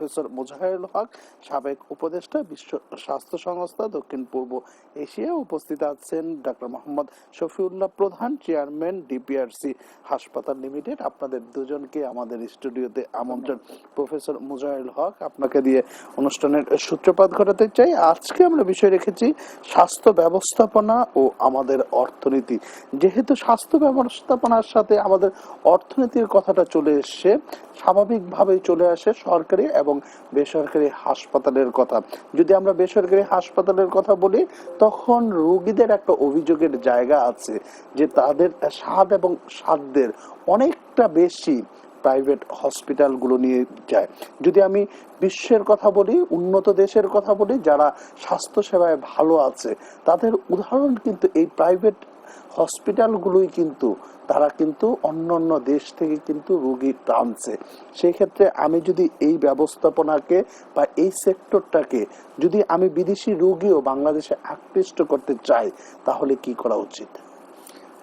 Professor Mozaherul হক, সাবেক উপদেষ্টা বিশ্ব স্বাস্থ্য সংস্থা দক্ষিণ পূর্ব এশিয়া উপস্থিত আছেন ডক্টর মোহাম্মদ শফিউল্লাহ প্রধান, চেয়ারম্যান, ডিপিআরসি হাসপাতাল লিমিটেড। আপনাদের দুজনকে আমাদের স্টুডিওতে আমন্ত্রণ। প্রফেসর মুজাহিরুল হক, আপনাকে দিয়ে অনুষ্ঠানের সূত্রপাত ঘটাতে চাই। আজকে আমরা বিষয় রেখেছি স্বাস্থ্য ব্যবস্থাপনা ও আমাদের অর্থনীতি। যেহেতু স্বাস্থ্য ব্যবস্থাপনার সাথে আমাদের অর্থনীতির কথাটা চলে এসছে, স্বাভাবিকভাবেই চলে আসে সরকারি এবং বেসরকারি হাসপাতালের কথা। যদি আমরা বেসরকারি হাসপাতালের কথা বলি, তখন রোগীদের একটা অভিযোগের জায়গা আছে যে তাদের স্বাদ এবং সাধ্যের অনেকটা বেশি প্রাইভেট হসপিটালগুলো নিয়ে যায়। যদি আমি বিশ্বের কথা বলি, উন্নত দেশের কথা বলি, যারা স্বাস্থ্য সেবায় ভালো আছে, তাদের উদাহরণ কিন্তু এই প্রাইভেট হসপিটালগুলোই কিন্তু, তারা কিন্তু অন্য অন্য দেশ থেকে কিন্তু রুগী টানছে। সেই ক্ষেত্রে আমি যদি এই ব্যবস্থাপনাকে বা এই সেক্টরটাকে যদি আমি বিদেশি রোগীও বাংলাদেশে আকৃষ্ট করতে চাই, তাহলে কি করা উচিত?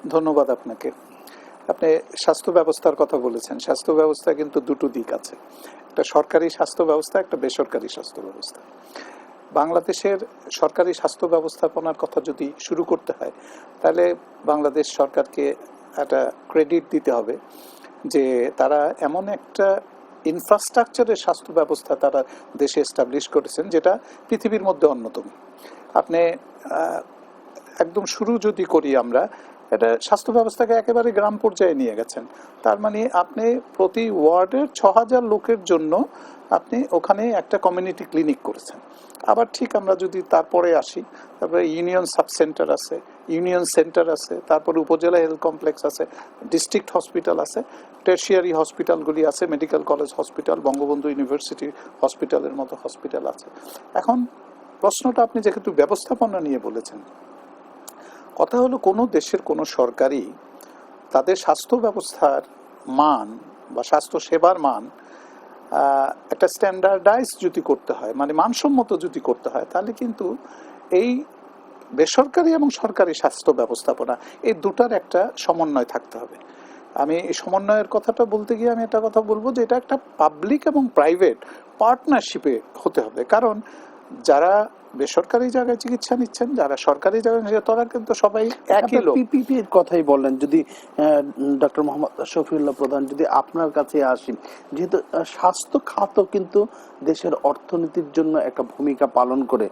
ধন্যবাদ আপনাকে। আপনি স্বাস্থ্য ব্যবস্থার কথা বলেছেন। স্বাস্থ্য ব্যবস্থা কিন্তু দুটো দিক আছে। একটা সরকারি স্বাস্থ্য ব্যবস্থা, একটা বেসরকারি স্বাস্থ্য ব্যবস্থা। বাংলাদেশের সরকারি স্বাস্থ্য ব্যবস্থাপনার কথা যদি শুরু করতে হয়, তাহলে বাংলাদেশ সরকারকে একটা ক্রেডিট দিতে হবে যে তারা এমন একটা ইনফ্রাস্ট্রাকচারের স্বাস্থ্য ব্যবস্থা তারা দেশে এস্টাবলিশ করেছেন যেটা পৃথিবীর মধ্যে অন্যতম। আপনি একদম শুরু যদি করি আমরা, এটা স্বাস্থ্য ব্যবস্থাকে একেবারে গ্রাম পর্যায়ে নিয়ে গেছেন। তার মানে আপনি প্রতি ওয়ার্ডের ছ হাজার লোকের জন্য আপনি ওখানে একটা কমিউনিটি ক্লিনিক করেছেন। আবার ঠিক আমরা যদি তারপরে আসি, তারপরে ইউনিয়ন সাব সেন্টার আছে ইউনিয়ন সেন্টার আছে, তারপরে উপজেলা হেলথ কমপ্লেক্স আছে ডিস্ট্রিক্ট হসপিটাল আছে টার্সিয়ারি হসপিটালগুলি আছে medical college hospital Bangabandhu university হসপিটালের মতো হসপিটাল আছে। এখন প্রশ্নটা আপনি যেহেতু ব্যবস্থাপনা নিয়ে বলেছেন, কথা হলো কোনো দেশের কোনো সরকারি তাদের স্বাস্থ্য ব্যবস্থার মান বা স্বাস্থ্য সেবার মান একটা স্ট্যান্ডার্ডাইজ যদি করতে হয় মানে মানসম্মত যদি করতে হয়, তাহলে কিন্তু এই বেসরকারি এবং সরকারি স্বাস্থ্য ব্যবস্থাপনা, এই দুটার একটা সমন্বয় থাকতে হবে। আমি এই সমন্বয়ের কথাটা বলতে গিয়ে আমি একটা কথা বলব যে এটা একটা পাবলিক এবং প্রাইভেট পার্টনারশিপে হতে হবে। কারণ যারা বেসরকারি জায়গায় চিকিৎসা নিচ্ছেন যারা সরকারি জায়গায় তারা কিন্তু সবাই একই লোক। পিপিপির কথাই বললেন। যদি ডক্টর মোহাম্মদ শফিউল্লাহ প্রধান যদি আপনার কাছে আসি যেহেতু স্বাস্থ্য খাত কিন্তু দেশের অর্থনীতির জন্য একটা ভূমিকা পালন করে।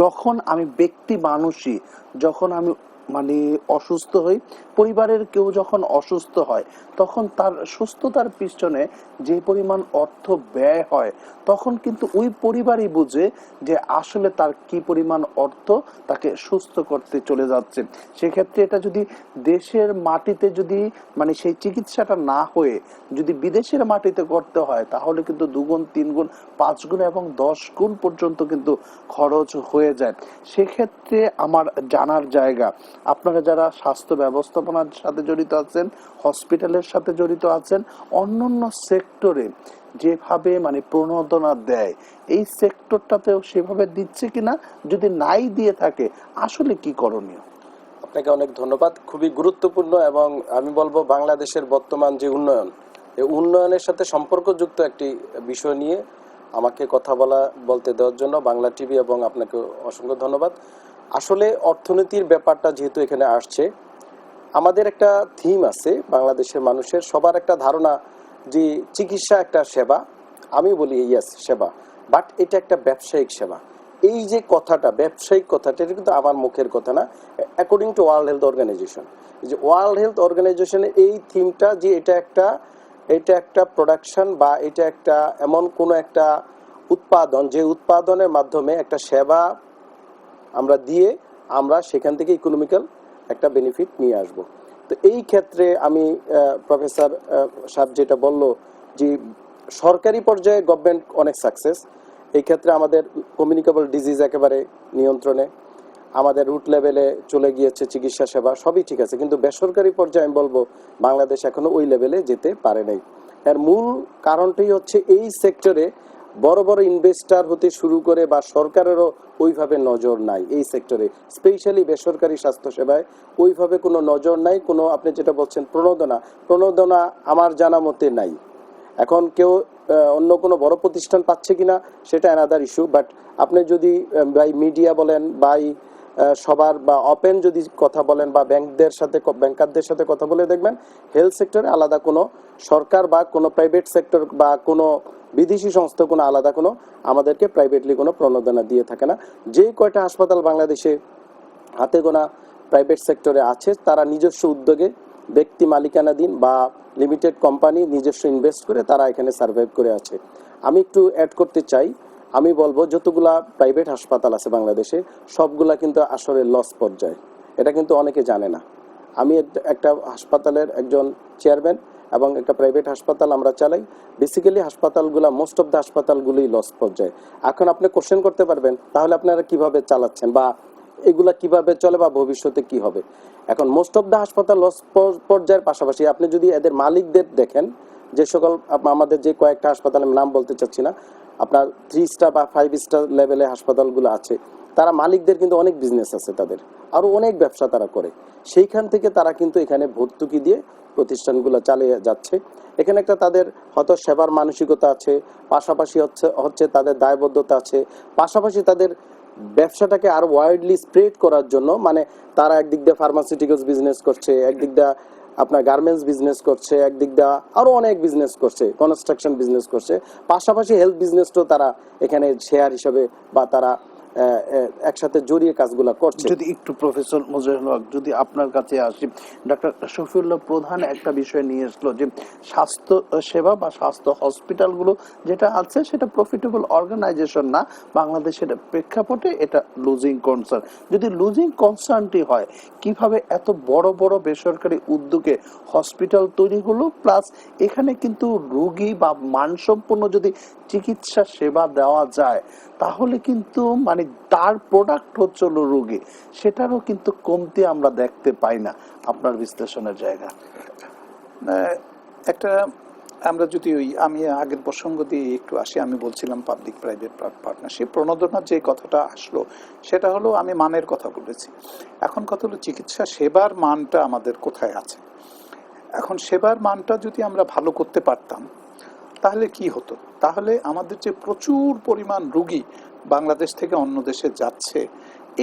যখন আমি ব্যক্তি মানুষই যখন আমি মানে অসুস্থ হই, পরিবারের কেউ যখন অসুস্থ হয়, তখন তার সুস্থতার পিছনে যে পরিমাণ অর্থ ব্যয় হয়, তখন কিন্তু ওই পরিবারই বুঝে যে আসলে তার কি পরিমাণ অর্থ তাকে সুস্থ করতে চলে যাচ্ছে। সেক্ষেত্রে এটা যদি দেশের মাটিতে যদি মানে সেই চিকিৎসাটা না হয়ে যদি বিদেশের মাটিতে করতে হয়, তাহলে কিন্তু দুগুণ তিন গুণ পাঁচ গুণ এবং দশ গুণ পর্যন্ত কিন্তু খরচ হয়ে যায়। সেক্ষেত্রে আমার জানার জায়গা আপনারা যারা স্বাস্থ্য ব্যবস্থাপনার সাথে জড়িত আছেন, হসপিটালের সাথে জড়িত আছেন, অন্যান্য সেক্টরে যেভাবে মানে প্রণোদনা দেয়, এই সেক্টরটাতেও সেভাবে দিচ্ছে কিনা যদি নাই দিয়ে থাকে, আসলে কি করণীয়? আপনাকে অনেক ধন্যবাদ। খুবই গুরুত্বপূর্ণ এবং আমি বলব বাংলাদেশের বর্তমান যে উন্নয়ন এই উন্নয়নের সাথে সম্পর্কযুক্ত একটি বিষয় নিয়ে আমাকে কথা বলা, বলতে দেওয়ার জন্য বাংলা টিভি এবং আপনাকে অসংখ্য ধন্যবাদ। আসলে অর্থনীতির ব্যাপারটা যেহেতু এখানে আসছে, আমাদের একটা থিম আছে, বাংলাদেশের মানুষের সবার একটা ধারণা যে চিকিৎসা একটা সেবা, আমি বলি ইয়াস সেবা বাট এটা একটা ব্যবসায়িক সেবা। এই যে কথাটা, ব্যবসায়িক কথাটা, এটা কিন্তু আমার মুখের কথা না according to world health organisation যে ওয়ার্ল্ড হেলথ অর্গানাইজেশনের এই থিমটা যে এটা একটা এটা একটা প্রোডাকশন বা এটা একটা এমন কোনো একটা উৎপাদন, যে উৎপাদনের মাধ্যমে একটা সেবা আমরা দিয়ে আমরা সেখান থেকে ইকোনমিক্যাল একটা বেনিফিট নিয়ে আসব। তো এই ক্ষেত্রে আমি প্রফেসর সাহেব যেটা বলল যে সরকারি পর্যায়ে গভর্নমেন্ট অনেক সাকসেস এই ক্ষেত্রে আমাদের কমিউনিকেবল ডিজিজ একেবারে নিয়ন্ত্রণে। আমাদের রুট লেভেলে চলে গিয়েছে চিকিৎসা সেবা, সবই ঠিক আছে। কিন্তু বেসরকারি পর্যায়ে আমি বলব, বাংলাদেশ এখনও ওই লেভেলে যেতে পারে নাই। এর মূল কারণটাই হচ্ছে এই সেক্টরে বড় বড় ইনভেস্টার হতে শুরু করে বা সরকারেরও ওইভাবে নজর নাই এই সেক্টরে স্পেশালি বেসরকারি স্বাস্থ্য সেবায় ওইভাবে কোনো নজর নাই, কোনো আপনি যেটা বলছেন প্রণোদনা প্রণোদনা আমার জানা মতে নাই। এখন কেউ অন্য কোনো বড় প্রতিষ্ঠান পাচ্ছে কিনা সেটা অ্যানাদার ইস্যু বাট আপনি যদি বাই মিডিয়া বলেন বাই সবার বা ওপেন যদি কথা বলেন বা ব্যাংকদের সাথে ব্যাংকারদের সাথে কথা বলে দেখবেন হেলথ সেক্টরে আলাদা কোনো সরকার বা কোনো প্রাইভেট সেক্টর বা কোনো বিদেশি সংস্থা কোনো আলাদা কোনো আমাদেরকে প্রাইভেটলি কোনো প্রণোদনা দিয়ে থাকে না। যে কয়টা হাসপাতাল বাংলাদেশে হাতে গোনা প্রাইভেট সেক্টরে আছে, তারা নিজস্ব উদ্যোগে ব্যক্তি মালিকানাধীন বা লিমিটেড কোম্পানি নিজস্ব ইনভেস্ট করে তারা এখানে সার্ভাইভ করে আছে। আমি একটু অ্যাড করতে চাই, আমি বলব যতগুলা প্রাইভেট হাসপাতাল আছে বাংলাদেশে, সবগুলা কিন্তু আসলে লস পর্যায়ে। এটা কিন্তু অনেকে জানে না। আমি একটা হাসপাতালের একজন চেয়ারম্যান এবং একটা প্রাইভেট হাসপাতাল আমরা চালাই। বেসিক্যালি হাসপাতালগুলা মোস্ট অফ দ্য হাসপাতালগুলোই লস পর্যায়ে। এখন আপনি কোশ্চেন করতে পারবেন, তাহলে আপনারা কীভাবে চালাচ্ছেন বা এগুলা কীভাবে চলে বা ভবিষ্যতে কি হবে? এখন মোস্ট অফ দ্য হাসপাতাল লস পর্যায়ের পাশাপাশি আপনি যদি এদের মালিকদের দেখেন, যে সকল আমাদের যে কয়েকটা হাসপাতাল আমি নাম বলতে চাচ্ছি না, আপনার থ্রি স্টার বা ফাইভ স্টার লেভেলে হাসপাতালগুলো আছে। তারা মালিকদের কিন্তু অনেক বিজনেস আছে তাদের। আরও অনেক ব্যবসা তারা করে। সেইখান থেকে তারা কিন্তু এখানে ভর্তুকি দিয়ে প্রতিষ্ঠানগুলো চালিয়ে যাচ্ছে। এখানে একটা তাদের হয়তো সেবার মানসিকতা আছে, পাশাপাশি হচ্ছে হচ্ছে তাদের দায়বদ্ধতা আছে। পাশাপাশি তাদের ব্যবসাটাকে আরও ওয়াইডলি স্প্রেড করার জন্য মানে তারা একদিক দিয়ে ফার্মাসিউটিক্যালস বিজনেস করছে, একদিক দিয়ে আপনার গার্মেন্টস বিজনেস করছে, একদিক দিয়ে আরও অনেক বিজনেস করছে কনস্ট্রাকশন বিজনেস করছে। পাশাপাশি হেলথ বিজনেসটাও তারা এখানে শেয়ার হিসাবে বা তারা একসাথে জড়িয়ে কাজগুলো করছে। যদি একটু প্রফেসর মুজাহিল হক, যদি আপনার কাছে আসি ডক্টর শফিউল্লাহ প্রধান একটা বিষয় নিয়ে এসলো যে, স্বাস্থ্য সেবা বা স্বাস্থ্য হসপিটালগুলো যেটা আছে সেটা প্রফিটেবল অর্গানাইজেশন না, বাংলাদেশের প্রেক্ষাপটে এটা লুজিং কনসার্ন যদি লুজিং কনসার্নটি হয়, কীভাবে এত বড় বড় বেসরকারি উদ্যোগে হসপিটাল তৈরি হলো প্লাস এখানে কিন্তু রোগী বা মানসম্পন্ন যদি চিকিৎসা সেবা দেওয়া যায়, তাহলে কিন্তু মানে তার প্রোডাক্ট হচ্ছে হলো রোগী। সেটারও কিন্তু কমতি আমরা দেখতে পাই না আপনার বিশ্লেষণের জায়গা। একটা আমরা যদি ওই আমি আগের প্রসঙ্গ দিয়ে একটু আসি, আমি বলছিলাম পাবলিক প্রাইভেট পার্টনারশিপ প্রণোদনার যে কথাটা আসলো, সেটা হলো আমি মানের কথা বলেছি। এখন কথা হলো চিকিৎসা সেবার মানটা আমাদের কোথায় আছে? এখন সেবার মানটা যদি আমরা ভালো করতে পারতাম, তাহলে কি হতো? তাহলে আমাদের যে প্রচুর পরিমাণ রুগী বাংলাদেশ থেকে অন্য দেশে যাচ্ছে,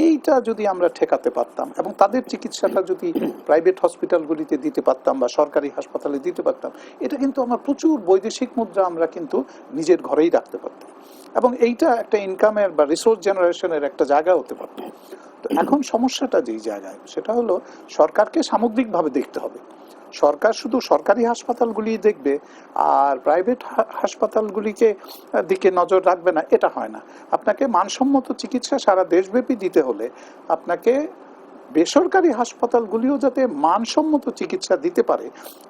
এইটা যদি আমরা ঠেকাতে পারতাম এবং তাদের চিকিৎসাটা যদি প্রাইভেট হসপিটালগুলিতে দিতে পারতাম বা সরকারি হাসপাতালে দিতে পারতাম, এটা কিন্তু আমরা প্রচুর বৈদেশিক মুদ্রা আমরা কিন্তু নিজের ঘরেই রাখতে পারতাম এবং এইটা একটা ইনকামের বা রিসোর্স জেনারেশনের একটা জায়গা হতে পারত। তো এখন সমস্যাটা যেই জায়গায়, সেটা হলো সরকারকে সামগ্রিকভাবে দেখতে হবে। সরকার শুধু সরকারি হাসপাতালগুলি দেখবে আর প্রাইভেট হাসপাতালগুলিকে দিকে নজর রাখবে না, এটা হয় না। আপনাকে মানসম্মত চিকিৎসা সারা দেশব্যাপী দিতে হলে আপনাকে বেসরকারি হাসপাতালগুলিও যাতে মানসম্মত চিকিৎসা দিতে পারে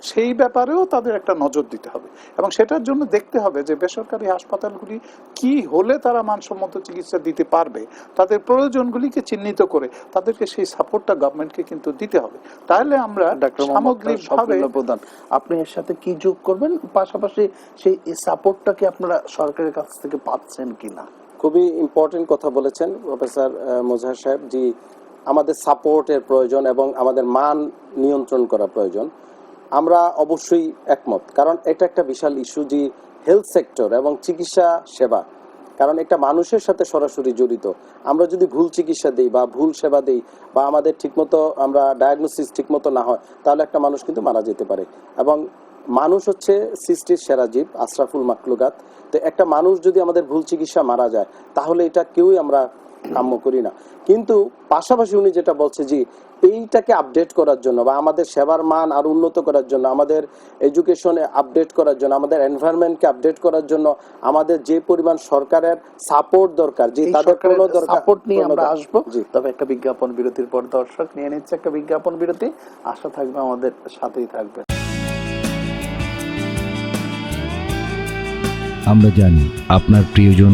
সেই ব্যাপারেও তাদের একটা নজর দিতে হবে। এবং সেটার জন্য দেখতে হবে যে বেসরকারি হাসপাতালগুলি কি হলে তারা মানসম্মত চিকিৎসা দিতে পারবে তাদের প্রয়োজনগুলিকে চিহ্নিত করে তাদেরকে সেই সাপোর্টটা গভর্নমেন্টকে কিন্তু দিতে হবে। তাহলে আমরা সামগ্রিকভাবে প্রধান আপনি এর সাথে কি যোগ করবেন? পাশাপাশি সেই সাপোর্টটাকে আপনারা সরকারের কাছ থেকে পাচ্ছেন কিনা? খুবই ইম্পর্টেন্ট কথা বলেছেন প্রফেসর মোজাহার সাহেব। জি আমাদের সাপোর্টের প্রয়োজন এবং আমাদের মান নিয়ন্ত্রণ করা প্রয়োজন। আমরা অবশ্যই একমত। কারণ এটা একটা বিশাল ইস্যু যে হেলথ সেক্টর এবং চিকিৎসা সেবা। কারণ একটা মানুষের সাথে সরাসরি জড়িত। আমরা যদি ভুল চিকিৎসা দিই বা ভুল সেবা দিই বা আমাদের ঠিকমতো আমরা ডায়াগনোসিস ঠিকমতো না হয়, তাহলে একটা মানুষ কিন্তু মারা যেতে পারে। এবং মানুষ হচ্ছে সৃষ্টির সেরা জীব, আশরাফুল মাকলুকাত। তো একটা মানুষ যদি আমাদের ভুল চিকিৎসা মারা যায়, তাহলে এটা কেউই আমরা কাম্য করি না। কিন্তু পাশাপাশি উনি যেটা বলছে যে এইটাকে আপডেট করার জন্য বা আমাদের সেবার মান আর উন্নত করার জন্য আমাদের এডুকেশনে আপডেট করার জন্য আমাদের এনভায়রনমেন্টকে আপডেট করার জন্য আমাদের যে পরিমাণ সরকারের সাপোর্ট দরকার যে তাদের কোনো দরকার সাপোর্ট নিয়ে আমরা। আসব। জি। তবে একটা বিজ্ঞাপন বিরতির পর দর্শক নিয়ে নিচ্ছে একটা বিজ্ঞাপন বিরতি। আশা থাকবে আমাদের সাথেই থাকবে। আমরা জানি আপনার প্রিয়জন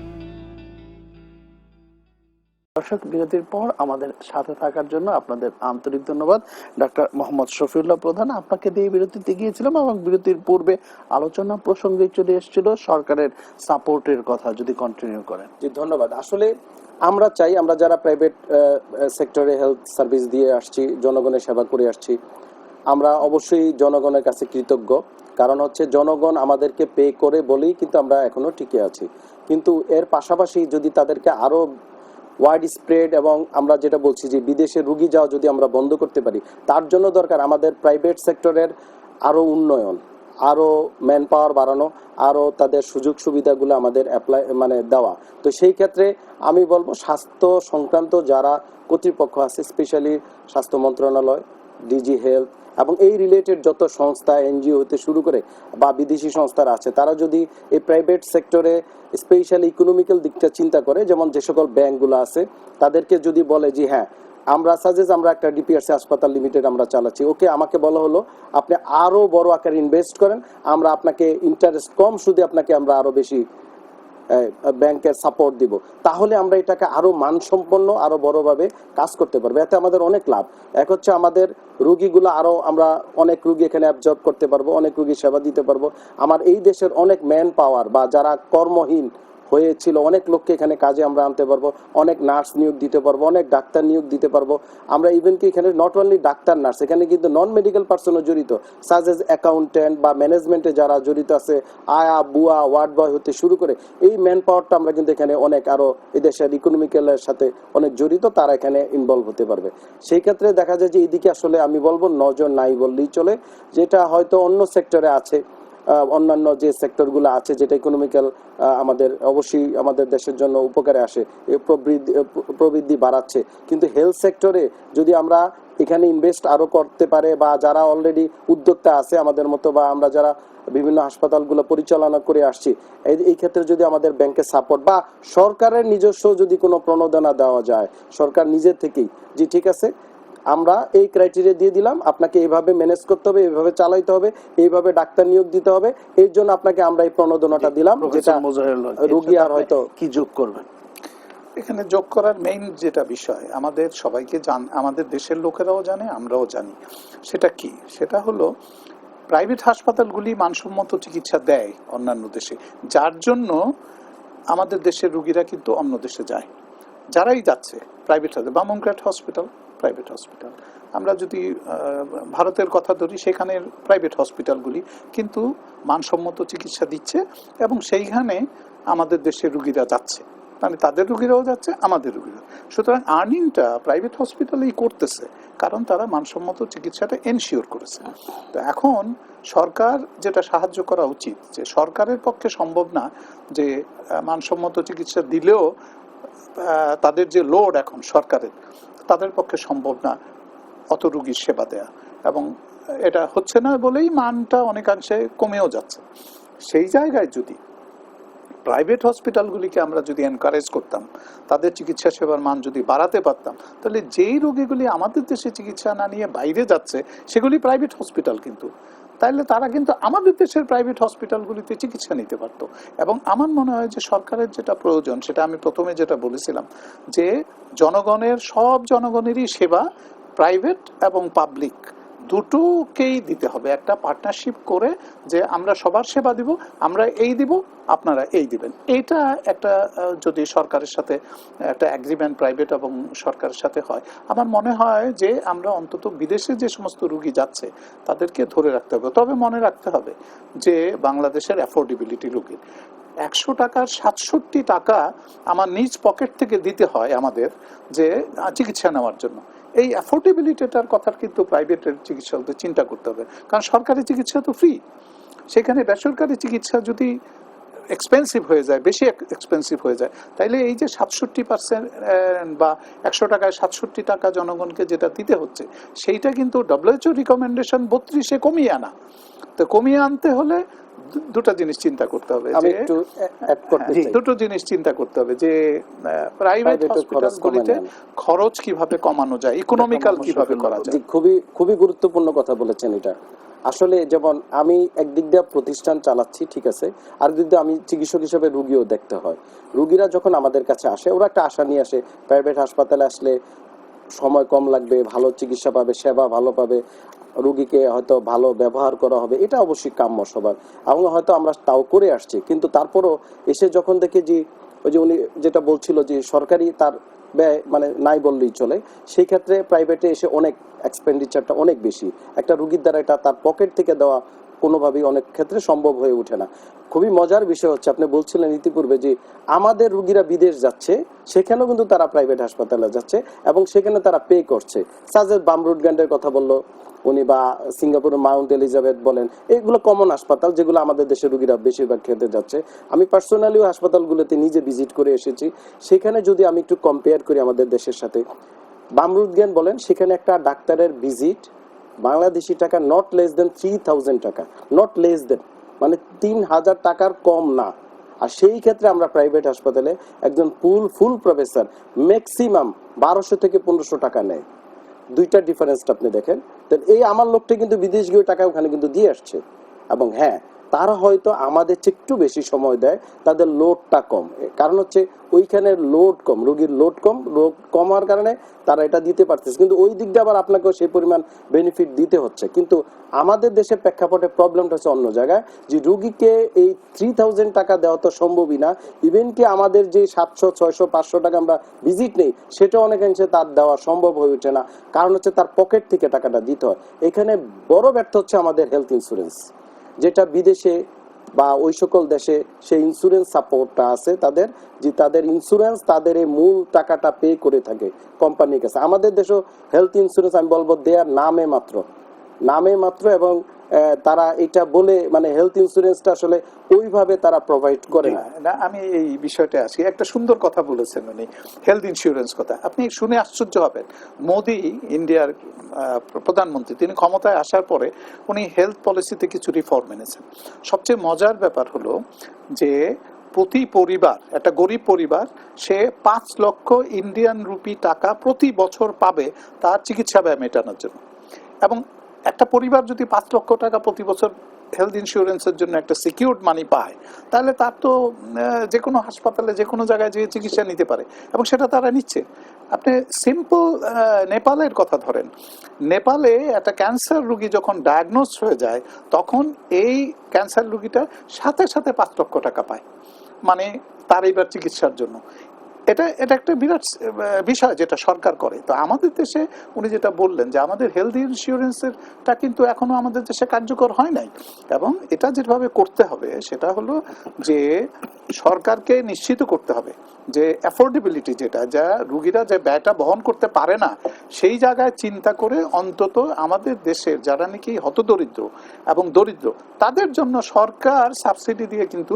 দর্শক, বিরতির পর আমাদের সাথে থাকার জন্য আপনাদের আন্তরিক ধন্যবাদ। ডাক্তার মোহাম্মদ শফিউল্লাহ প্রধান আপনাকে দিয়ে বিরতিতে গিয়েছিলাম এবং বিরতির পূর্বে আলোচনা প্রসঙ্গে চলে এসেছিল সরকারের সাপোর্টের কথা, যদি কন্টিনিউ করেন। জি, ধন্যবাদ। আসলে আমরা চাই, আমরা যারা প্রাইভেট সেক্টরে হেলথ সার্ভিস দিয়ে আসছি, জনগণের সেবা করে আসছি, আমরা অবশ্যই জনগণের কাছে কৃতজ্ঞ। কারণ হচ্ছে জনগণ আমাদেরকে পে করে বলেই কিন্তু আমরা এখনও টিকে আছি। কিন্তু এর পাশাপাশি যদি তাদেরকে আরও ওয়াইড স্প্রেড এবং আমরা যেটা বলছি যে বিদেশে রুগী যাওয়া যদি আমরা বন্ধ করতে পারি, তার জন্য দরকার আমাদের প্রাইভেট সেক্টরের আরও উন্নয়ন, আরও ম্যান পাওয়ার বাড়ানো, আরও তাদের সুযোগ সুবিধাগুলো আমাদের অ্যাপ্লাই মানে দেওয়া। তো সেই ক্ষেত্রে আমি বলব স্বাস্থ্য সংক্রান্ত যারা কর্তৃপক্ষ আছে স্পেশালি স্বাস্থ্য মন্ত্রণালয় ডিজি হেলথ এবং এই রিলেটেড যত সংস্থা, এনজিও হতে শুরু করে বা বিদেশি সংস্থারা আছে, তারা যদি এই প্রাইভেট সেক্টরে স্পেশালি ইকোনমিক্যাল দিকটা চিন্তা করে, যেমন যে সকল ব্যাংকগুলো আছে, তাদেরকে যদি বলে যে হ্যাঁ আমরা সাজেস আমরা একটা ডিপিআরসি হাসপাতাল লিমিটেড আমরা চালাচ্ছি। ওকে, আমাকে বলা হলো, আপনি আরও বড় আকারে ইনভেস্ট করেন, আমরা আপনাকে ইন্টারেস্ট কম সুদে আপনাকে আমরা আরও বেশি ব্যাংকের সাপোর্ট দিব। তাহলে আমরা এটাকে আরও মানসম্পন্ন, আরও বড়ভাবে কাজ করতে পারব। এতে আমাদের অনেক লাভ। এক হচ্ছে আমাদের রুগীগুলো আরও আমরা অনেক রুগী এখানে অ্যাবজর্ব করতে পারব, অনেক রুগী সেবা দিতে পারব। আমার এই দেশের অনেক ম্যান পাওয়ার বা যারা কর্মহীন হয়েছিল। অনেক লোককে এখানে কাজে আমরা আনতে পারব, অনেক নার্স নিয়োগ দিতে পারব, অনেক ডাক্তার নিয়োগ দিতে পারব। আমরা ইভেন কি এখানে নট অনলি ডাক্তার, নার্স, এখানে কিন্তু নন মেডিকেল পার্সনও জড়িত। সাজ এজ অ্যাকাউন্টেন্ট বা ম্যানেজমেন্টে যারা জড়িত আছে, আয়া, বুয়া ওয়ার্ড বয় হতে শুরু করে, এই ম্যান পাওয়ারটা আমরা কিন্তু এখানে অনেক আরও এদেশের ইকোনমিক্যালের সাথে অনেক জড়িত, তারা এখানে ইনভলভ হতে পারবে। সেই ক্ষেত্রে দেখা যায় যে এদিকে আসলে আমি বলব, নজর নাই বললেই চলে। যেটা হয়তো অন্য সেক্টরে আছে অন্যান্য যে সেক্টরগুলো আছে, যেটা ইকোনমিক্যাল আমাদের, অবশ্যই আমাদের দেশের জন্য উপকারে আসে প্রবৃদ্ধি প্রবৃদ্ধি বাড়াচ্ছে। কিন্তু হেলথ সেক্টরে যদি আমরা এখানে ইনভেস্ট আরও করতে পারে বা যারা অলরেডি উদ্যোক্তা আছে আমাদের মতো বা আমরা যারা বিভিন্ন হাসপাতালগুলো পরিচালনা করে আসছি, এই ক্ষেত্রে যদি আমাদের ব্যাংকের সাপোর্ট বা সরকারের নিজস্ব যদি কোনো প্রণোদনা দেওয়া যায়, সরকার নিজে থেকেই যে ঠিক আছে? আমরা এই ক্রাইটেরিয়া দিয়ে দিলাম আপনাকে এইভাবে ম্যানেজ করতে হবে এইভাবে চালাইতে হবে এইভাবে ডাক্তার নিয়োগ দিতে হবে এর জন্য আপনাকে আমরা এই প্রণোদনাটা দিলাম যেটা রোগী আর হয়তো কি যোগ করবেন? এখানে যোগ করার মেইন যেটা বিষয় আমাদের সবাইকে জান আমাদের দেশের লোকেরাও জানে আমরাও জানি। সেটা কি? সেটা হলো প্রাইভেট হাসপাতালগুলি মানসম্মত চিকিৎসা দেয় অন্যান্য দেশে যার জন্য আমাদের দেশের রুগীরা কিন্তু অন্য দেশে যায়। যারাই যাচ্ছে প্রাইভেট বামনগ্রাট হসপিটাল প্রাইভেট হসপিটাল আমরা যদি ভারতের কথা ধরি সেখানের প্রাইভেট হসপিটালগুলি কিন্তু মানসম্মত চিকিৎসা দিচ্ছে এবং সেইখানে আমাদের দেশের রুগীরা যাচ্ছে। মানে তাদের রুগীরাও যাচ্ছে, আমাদের রুগীরা সুতরাং আর্নিংটা প্রাইভেট হসপিটালেই করতেছে, কারণ তারা মানসম্মত চিকিৎসাটা এনশিওর করেছে। তো এখন সরকার যেটা সাহায্য করা উচিত, যে সরকারের পক্ষে সম্ভব না যে মানসম্মত চিকিৎসা দিলেও তাদের যে লোড এখন সরকারের তাদের পক্ষে সম্ভব না অত রুগীর সেবা দেয়া। এবং এটা হচ্ছে না বলেই মানটা অনেকাংশে কমেও যাচ্ছে। সেই জায়গায় যদি প্রাইভেট হসপিটালগুলিকে আমরা যদি এনকারেজ করতাম, তাদের চিকিৎসা সেবার মান যদি বাড়াতে পারতাম, তাহলে যেই রোগীগুলি আমাদের দেশে চিকিৎসা না নিয়ে বাইরে যাচ্ছে, সেগুলি প্রাইভেট হসপিটাল কিন্তু। তাইলে তারা কিন্তু আমাদের দেশের প্রাইভেট হসপিটালগুলিতে চিকিৎসা নিতে পারতো। এবং আমার মনে হয় যে সরকারের যেটা প্রয়োজন, সেটা আমি প্রথমে যেটা বলেছিলাম, যে জনগণের, সব জনগণেরই সেবা প্রাইভেট এবং পাবলিক দুটোকেই দিতে হবে। একটা পার্টনারশিপ করে যে আমরা সবার সেবা দিব, আমরা এই দিব, আপনারা এই দিবেন। এইটা একটা যদি সরকারের সাথে একটা অ্যাগ্রিমেন্ট প্রাইভেট এবং সরকারের সাথে হয়, আমার মনে হয় যে আমরা অন্তত বিদেশে যে সমস্ত রুগী যাচ্ছে, তাদেরকে ধরে রাখতে হবে। তবে মনে রাখতে হবে যে বাংলাদেশের অ্যাফোর্ডেবিলিটি রুগীর। একশো টাকার সাতষট্টি টাকা আমার নিজ পকেট থেকে দিতে হয় আমাদের যে চিকিৎসা নেওয়ার জন্য। এই অ্যাফোর্ডেবিলিটিটার কথা কিন্তু প্রাইভেটের চিকিৎসকদের চিন্তা করতে হবে। কারণ সরকারি চিকিৎসা তো ফ্রি সেখানে বেসরকারি চিকিৎসা যদি এক্সপেন্সিভ হয়ে যায়, বেশি এক্সপেন্সিভ হয়ে যায়, তাইলে এই যে সাতষট্টি পার্সেন্ট বা একশো টাকায় সাতষট্টি টাকা জনগণকে যেটা দিতে হচ্ছে, সেইটা কিন্তু ডব্লিউএচও রিকমেন্ডেশন বত্রিশে কমিয়ে আনা। তো কমিয়ে আনতে হলে দুটো জিনিস চিন্তা করতে হবে আমি একটু অ্যাড করতে হ্যাঁ, চাই। দুটো জিনিস চিন্তা করতে হবে যে প্রাইভেট হসপিটালগুলিতে খরচ কীভাবে কমানো যায় ইকোনমিক্যাল কীভাবে করা যায়? খুবই খুবই গুরুত্বপূর্ণ কথা বলেছেন এটা। আসলে যেমন আমি একদিক দিয়ে প্রতিষ্ঠান চালাচ্ছি ঠিক আছে আর দিক দিয়ে আমি চিকিৎসক হিসেবে রুগীও দেখতে হয়। রুগীরা যখন আমাদের কাছে আসে ওরা একটা আশা নিয়ে আসে প্রাইভেট হাসপাতালে আসলে সময় কম লাগবে, ভালো চিকিৎসা পাবে, সেবা ভালো পাবে, রুগীকে হয়তো ভালো ব্যবহার করা হবে, এটা অবশ্যই কাম্য সবার। এবং হয়তো আমরা তাও করে আসছি, কিন্তু তারপরও এসে যখন দেখে যে, ওই যে উনি যেটা বলছিল যে সরকারি তার ব্যয় মানে নাই বললেই চলে, সেই ক্ষেত্রে প্রাইভেটে এসে অনেক এক্সপেন্ডিচারটা অনেক বেশি। একটা রুগীর দ্বারা এটা তার পকেট থেকে দেওয়া কোনোভাবেই অনেক ক্ষেত্রে সম্ভব হয়ে ওঠে না। খুবই মজার বিষয় হচ্ছে, আপনি বলছিলেন ইতিপূর্বে যে আমাদের রুগীরা বিদেশ যাচ্ছে, সেখানেও কিন্তু তারা প্রাইভেট হাসপাতালে যাচ্ছে এবং সেখানে তারা পে করছে। সাজেদ বামরুড গ্যান্ডের কথা বলল, উনি বা সিঙ্গাপুরের মাউন্ট এলিজাবেথ বলেন, এগুলো কমন হাসপাতাল যেগুলো আমাদের দেশের রুগীরা বেশিরভাগ খেতে যাচ্ছে। আমি পার্সোনালিও হাসপাতালগুলোতে নিজে ভিজিট করে এসেছি। সেখানে যদি আমি একটু কম্পেয়ার করি আমাদের দেশের সাথে বামরুদ্জ্ঞান বলেন, সেখানে একটা ডাক্তারের visit Bangladeshi taka not less than three thousand taka. Not less than মানে তিন হাজার টাকার কম না। আর সেই ক্ষেত্রে আমরা প্রাইভেট হাসপাতালে একজন ফুল ফুল প্রফেসর ম্যাক্সিমাম বারোশো থেকে পনেরোশো টাকা নেয়। দুইটা ডিফারেন্সটা আপনি দেখেন। এই আমার লোকটা কিন্তু বিদেশ গিয়ে টাকা ওখানে কিন্তু দিয়ে আসছে। এবং হ্যাঁ তারা হয়তো আমাদের চেয়ে একটু বেশি সময় দেয়, তাদের লোডটা কম। কারণ হচ্ছে ওইখানে লোড কম, রোগীর লোড কম লোড কম হওয়ার কারণে তারা এটা দিতে পারতেছে। কিন্তু ওই দিকটা আবার আপনাকেও সেই পরিমাণ বেনিফিট দিতে হচ্ছে। কিন্তু আমাদের দেশে প্রেক্ষাপটে প্রবলেমটা হচ্ছে অন্য জায়গায়, যে রুগীকে এই থ্রি থাউজেন্ড টাকা দেওয়া তো সম্ভবই না। ইভেন কি আমাদের যে সাতশো, ছয়শো, পাঁচশো টাকা আমরা ভিজিট নেই সেটা অনেকাংশে তার দেওয়া সম্ভব হয়ে ওঠে না। কারণ হচ্ছে তার পকেট থেকে টাকাটা দিতে হয়। এখানে বড় ব্যর্থ হচ্ছে আমাদের হেলথ ইন্স্যুরেন্স যেটা বিদেশে বা ওই সকল দেশে সেই ইন্স্যুরেন্স সাপোর্টটা আছে তাদের, যে তাদের ইন্স্যুরেন্স তাদের এই মূল টাকাটা পে করে থাকে কোম্পানির কাছে। আমাদের দেশেও হেলথ ইন্স্যুরেন্স আমি বলব দেয়ার নামে মাত্র। নামে মাত্র এবং তারা এটা বলে মানে হেলথ ইন্স্যুরেন্সটা আসলে ওইভাবে তারা প্রোভাইড করে না। আমি এই বিষয়টা আসি একটা সুন্দর কথা বলেছেন উনি হেলথ ইন্স্যুরেন্স কথা। আপনি শুনে আশ্চর্য হবেন, মোদি ইন্ডিয়ার প্রধানমন্ত্রী, তিনি ক্ষমতায় আসার পরে উনি হেলথ পলিসিতে কিছু রিফর্ম এনেছেন। সবচেয়ে মজার ব্যাপার হলো যে প্রতি পরিবার, একটা গরিব পরিবার, সে পাঁচ লক্ষ ইন্ডিয়ান রুপি টাকা প্রতি বছর পাবে তার চিকিৎসা ব্যয় মেটানোর জন্য। এবং একটা পরিবার যদি পাঁচ লক্ষ টাকা প্রতি বছর হেলথ ইন্স্যুরেন্সের জন্য একটা সিকিউরড মানি পায়, তাহলে তার তো যে কোনো হাসপাতালে, যে কোনো জায়গায় যেয়ে চিকিৎসা নিতে পারে এবং সেটা তারা নিচ্ছে। আপনি সিম্পল নেপালের কথা ধরেন। নেপালে একটা ক্যান্সার রুগী যখন ডায়াগনোস হয়ে যায়, তখন এই ক্যান্সার রুগীটা সাথে সাথে পাঁচ লক্ষ টাকা পায়। মানে তার এইবার চিকিৎসার জন্য। এটা এটা একটা বিরাট বিষয় যেটা সরকার করে। তো আমাদের দেশে উনি যেটা বললেন যে আমাদের হেলথ ইন্স্যুরেন্সেরটা কিন্তু এখনও আমাদের দেশে কার্যকর হয় নাই। এবং এটা যেভাবে করতে হবে, সেটা হলো যে সরকারকে নিশ্চিত করতে হবে যে অ্যাফোর্ডেবিলিটি যেটা, যা রুগীরা যে ব্যয়টা বহন করতে পারে না, সেই জায়গায় চিন্তা করে অন্তত আমাদের দেশের যারা নাকি হতদরিদ্র এবং দরিদ্র, তাদের জন্য সরকার সাবসিডি দিয়ে কিন্তু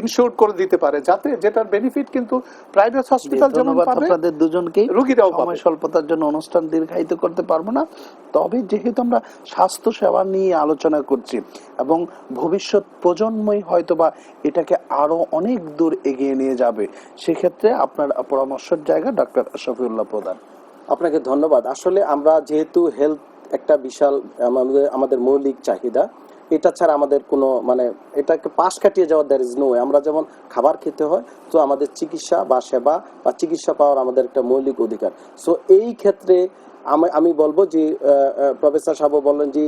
ইনশোর করে দিতে পারে, যাতে যেটার বেনিফিট কিন্তু প্রাইভেট হসপিটাল যেমন পাবে আপনাদের দুজনকেই। রুগীরাও পাবে। স্বল্পতার জন্য অনুষ্ঠান দীর্ঘায়িত করতে পারব না। তবে যেহেতু আমরা স্বাস্থ্য সেবা নিয়ে আলোচনা করছি এবং ভবিষ্যৎ প্রজন্মই হয়তোবা এটাকে আরও অনেক দূর এগিয়ে নিয়ে যাবে সেক্ষেত্রে আপনার পরামর্শের জায়গা ডক্টর শফিউল্লাহ প্রধান। আপনাকে ধন্যবাদ। আসলে আমরা যেহেতু হেলথ একটা বিশাল আমাদের মৌলিক চাহিদা এটা ছাড়া আমাদের কোনো মানে এটাকে পাশ কাটিয়ে যাওয়ার দ্যার ইজ নো আমরা যেমন খাবার খেতে হয়, তো আমাদের চিকিৎসা বা সেবা বা চিকিৎসা পাওয়ার আমাদের একটা মৌলিক অধিকার। সো এই ক্ষেত্রে আমি আমি বলব যে প্রফেসর সাহেব বললেন যে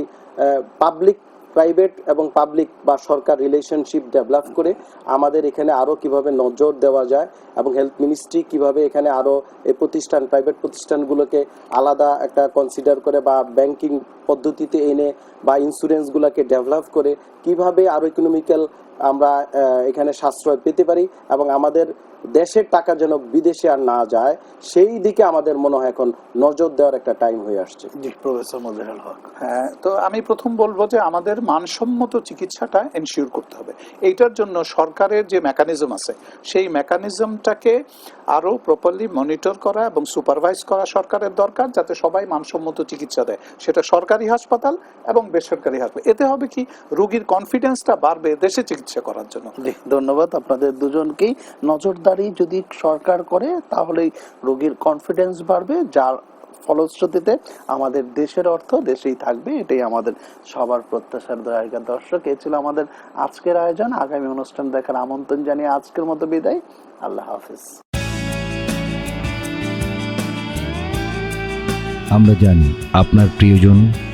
পাবলিক প্রাইভেট এবং পাবলিক বা সরকার রিলেশনশিপ ডেভেলপ করে আমাদের এখানে আরও কীভাবে নজর দেওয়া যায় এবং হেলথ মিনিস্ট্রি কীভাবে এখানে আরও এই প্রতিষ্ঠান প্রাইভেট প্রতিষ্ঠানগুলোকে আলাদা একটা কনসিডার করে বা ব্যাংকিং পদ্ধতিতে এনে বা ইন্স্যুরেন্সগুলোকে ডেভেলপ করে কীভাবে আরও ইকোনমিক্যাল আমরা এখানে সাশ্রয় পেতে পারি এবং আমাদের দেশের টাকা যেন বিদেশে আর না যায়, সেই দিকে আমাদের মনে হয় এখন নজর দেওয়ার একটা টাইম হয়ে আসছে। হ্যাঁ তো আমি প্রথম বলব যে আমাদের মানসম্মত চিকিৎসাটা এনশিওর করতে হবে। এইটার জন্য সরকারের যে মেকানিজম আছে, সেই মেকানিজমটাকে আরও প্রপারলি মনিটর করা এবং সুপারভাইজ করা সরকারের দরকার, যাতে সবাই মানসম্মত চিকিৎসা দেয়। সেটা সরকারি হাসপাতাল এবং বেসরকারি হাসপাতাল। এতে হবে কি? রোগীর কনফিডেন্সটা বাড়বে, দেশে চিকিৎসা করার জন্য জি ধন্যবাদ। আপনাদের দুজনকেই নজরদারি যদি সরকার করে তাহলেই রোগীর কনফিডেন্স বাড়বে যার ফলশ্রুতিতে আমাদের দেশের অর্থ দেশেই থাকবে এটাই আমাদের সবার প্রত্যাশার দয়ার দর্শক এ ছিল আমাদের আজকের আয়োজন। আগামী অনুষ্ঠান দেখার আমন্ত্রণ জানিয়ে আজকের মতো বিদায়। আল্লাহ হাফিজ। আমরা জানি আপনার প্রিয়জন